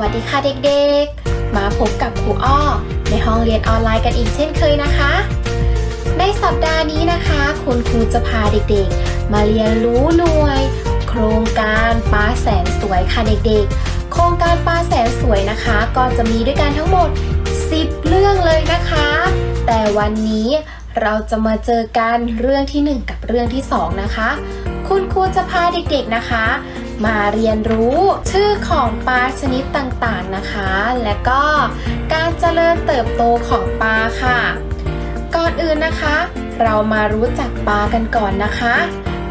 วัสดีค่ะเด็กๆ มาพบกับครูอ้อ ในห้องเรียนออนไลน์กันอีกเช่นเคยนะคะ ในสัปดาห์นี้นะคะ คุณครูจะพาเด็กๆ มาเรียนรู้หน่วย โครงการปลาแสนสวยค่ะเด็กๆ โครงการปลาแสนสวยนะคะ ก็จะมีด้วยกันทั้งหมด 10 เรื่องเลยนะคะ แต่วันนี้เราจะมาเจอกันเรื่องที่ 1 กับเรื่องที่ 2 นะคะ คุณครูจะพาเด็กๆนะคะ มาเรียนรู้ชื่อของปลาชนิดต่างๆนะคะ และก็การเจริญเติบโตของปลาค่ะ ก่อนอื่นนะคะ เรามารู้จักปลากันก่อนนะคะ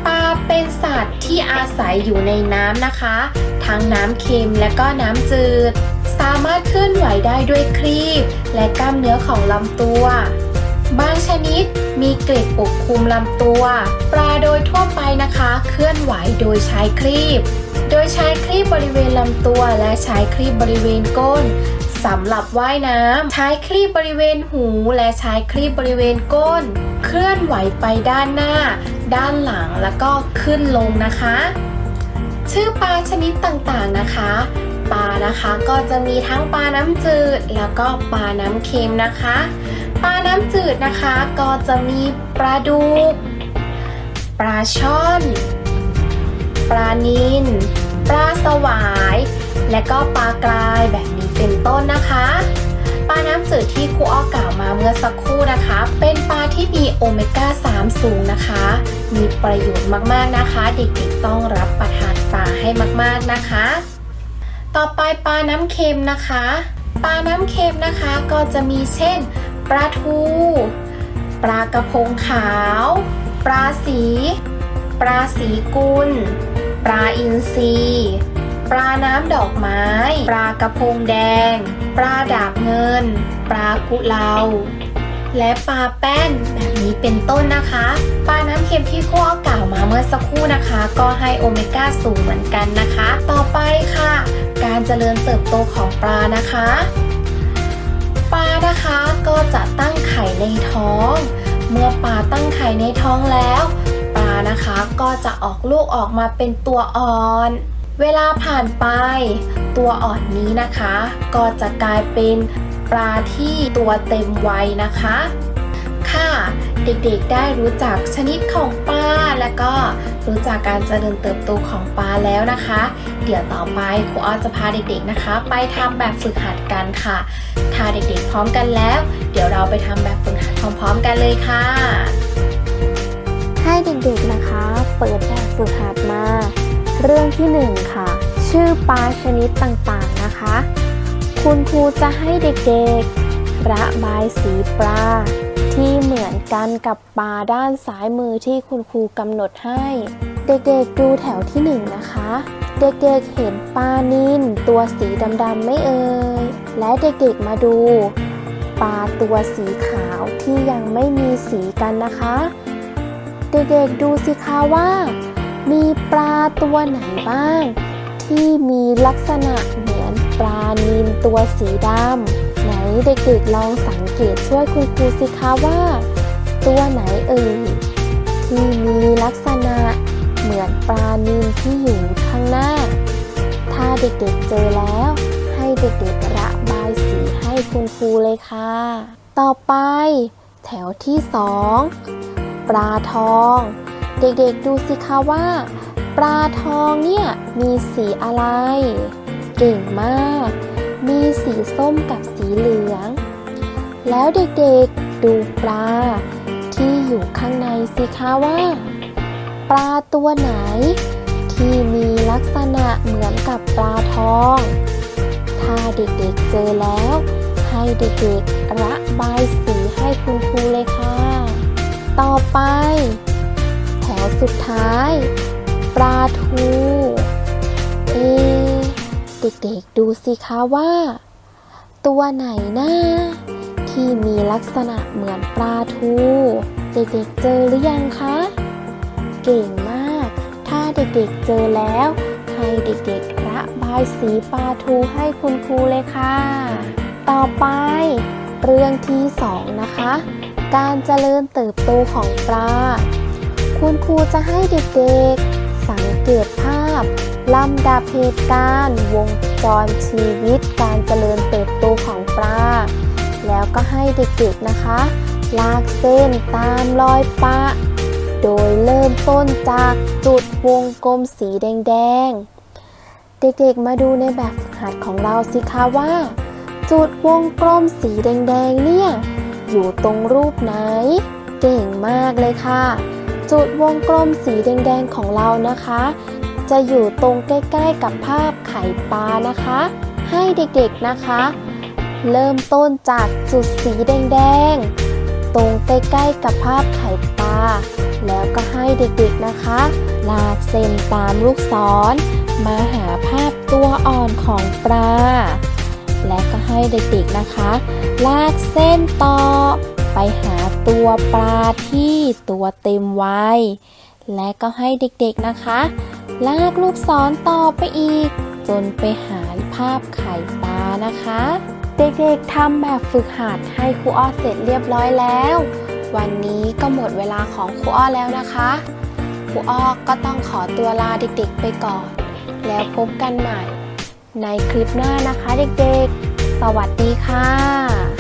ปลาเป็นสัตว์ที่อาศัยอยู่ในน้ำนะคะ ทั้งน้ำเค็มและก็น้ำจืด สามารถเคลื่อนไหวได้ด้วยครีบ และกล้ามเนื้อของลำตัว บางชนิดมีเกล็ดปกคลุมลำตัว ปลาโดยทั่วไปนะคะ เคลื่อนไหวโดยใช้ครีบ โดยใช้ครีบบริเวณลำตัวและใช้ครีบบริเวณก้นสำหรับว่ายน้ำใช้ครีบบริเวณหูและใช้ครีบบริเวณก้น เคลื่อนไหวไปด้านหน้า ด้านหลังแล้วก็ขึ้นลงนะคะ ชื่อปลาชนิดต่างๆนะคะปลานะคะก็จะมีทั้งปลาน้ำจืดแล้วก็ปลาน้ำเค็มนะคะ ปลาน้ำจืดนะคะก็จะมีปลาดุก ปลาช่อน ปลานิลปลาสวาย และก็ปลากรายแบบนี้เป็นต้นนะคะปลาน้ำจืดที่ครูอ้อกล่าวมาเมื่อสักครู่นะคะ เป็นปลาที่มีโอเมก้า 3 สูงนะคะ มีประโยชน์มากๆนะคะ เด็กๆต้องรับประทานปลาให้มากๆนะคะ ต่อไปปลาน้ำเค็มนะคะ ปลาน้ำเค็มนะคะก็จะมีเช่น ปลาทู ปลากระพงขาว ปลาสี ปลาสีกุล ปลาอินทรีปลาน้ำดอกไม้ ปลากระพงแดง ปลาดาบเงิน ปลากุเลา และปลาแป้นแบบนี้เป็นต้นนะคะ ปลาน้ำเค็มที่ข้อกล่าวมาเมื่อสักครู่นะคะ ก็ให้โอเมก้าสูงเหมือนกันนะคะ ต่อไปค่ะ การเจริญเติบโตของปลานะคะ ปลานะคะก็จะตั้งไข่ในท้อง เมื่อปลาตั้งไข่ในท้องแล้ว ปลานะคะก็จะออกลูกออกมาเป็นตัวอ่อน เวลาผ่านไป ตัวอ่อนนี้นะคะ ก็จะกลายเป็นปลาที่ตัวเต็มวัยนะคะ ค่ะ เด็กๆได้รู้จักชนิดของปลาและก็รู้จักการเจริญเติบโตของปลาแล้วนะคะ เดี๋ยวต่อไปครูอ้อจะพาเด็กๆนะคะ ไปทำแบบฝึกหัดกันค่ะ ถ้าเด็กๆพร้อมกันแล้ว เดี๋ยวเราไปทำแบบฝึกหัดพร้อมๆกันเลยค่ะ ให้เด็กๆนะคะ เปิดแบบฝึกหัดมา เรื่องที่หนึ่งค่ะ ชื่อปลาชนิดต่างๆนะคะ คุณครูจะให้เด็กๆระบายสีปลา ที่เหมือนกันกับปลาด้านซ้ายมือที่คุณครูกำหนดให้ เด็กๆดูแถวที่หนึ่งนะคะ เด็กๆเห็นปลานิลตัวสีดำๆไม่เอ่ย และเด็กๆมาดูปลาตัวสีขาวที่ยังไม่มีสีกันนะคะ เด็กๆดูสิคะว่า มีปลาตัวไหนบ้าง ที่มีลักษณะเหมือนปลานิลตัวสีดำ ไหนเด็กๆลองสังเกตช่วยคุณครูสิคะว่า ตัวไหนเอ่ยที่มีลักษณะเหมือนปลานิลที่อยู่ข้างหน้า ถ้าเด็กๆเจอแล้ว ให้เด็กๆระบายสีให้คุณครูเลยค่ะ ต่อไป แถวที่สองปลาทอง เด็กๆดูสิคะว่า ปลาทองเนี่ยมีสีอะไร เก่งมาก มีสีส้มกับสีเหลือง แล้วเด็กๆดูปลา ที่อยู่ข้างในสิคะว่า ปลาตัวไหน ที่มีลักษณะเหมือนกับปลาทอง ถ้าเด็กๆเจอแล้ว ให้เด็กๆระบายสีให้คุณครูเลยค่ะ ต่อไป แถวสุดท้าย ปลาทู เอะ เด็กๆดูสิคะว่า ตัวไหนนะที่มีลักษณะเหมือนปลาทู เด็กๆเจอหรือยังคะ เก่งมาก ถ้าเด็กๆเจอแล้ว ให้เด็กๆระบายสีปลาทูให้คุณครูเลยค่ะ ต่อไป เรื่องที่สองนะคะ การเจริญเติบโตของปลา คุณครูจะให้เด็กๆ สังเกต ลำดับเหตุการณ์ วงจรชีวิตการเจริญเติบโตของปลา แล้วก็ให้เด็กๆนะคะ ลากเส้นตามรอยปะโดยเริ่มต้นจากจุดวงกลมสีแดงๆ เด็กๆมาดูในแบบฝึกหัดของเราสิคะว่า จุดวงกลมสีแดงๆเนี่ยอยู่ตรงรูปไหน เก่งมากเลยค่ะ จุดวงกลมสีแดงๆของเรานะคะ จะอยู่ตรงใกล้ๆกับภาพไข่ปลานะคะ ให้เด็กๆนะคะ เริ่มต้นจากจุดสีแดงๆ ตรงใกล้ๆกับภาพไข่ปลาแล้วก็ให้เด็กๆนะคะ ลากเส้นตามลูกศร มาหาภาพตัวอ่อนของปลา และก็ให้เด็กๆนะคะ ลากเส้นต่อ ไปหาตัวปลาที่ตัวเต็มวัยและก็ให้เด็กๆนะคะ ลากลูกศรต่อไปอีก จนไปหาภาพไข่ปลานะคะ เด็กๆทำแบบฝึกหัดให้ครูอ้อเสร็จเรียบร้อยแล้ว วันนี้ก็หมดเวลาของครูอ้อแล้วนะคะครูอ้อก็ต้องขอตัวลาเด็กๆไปก่อน แล้วพบกันใหม่ ในคลิปหน้านะคะเด็กๆ สวัสดีค่ะ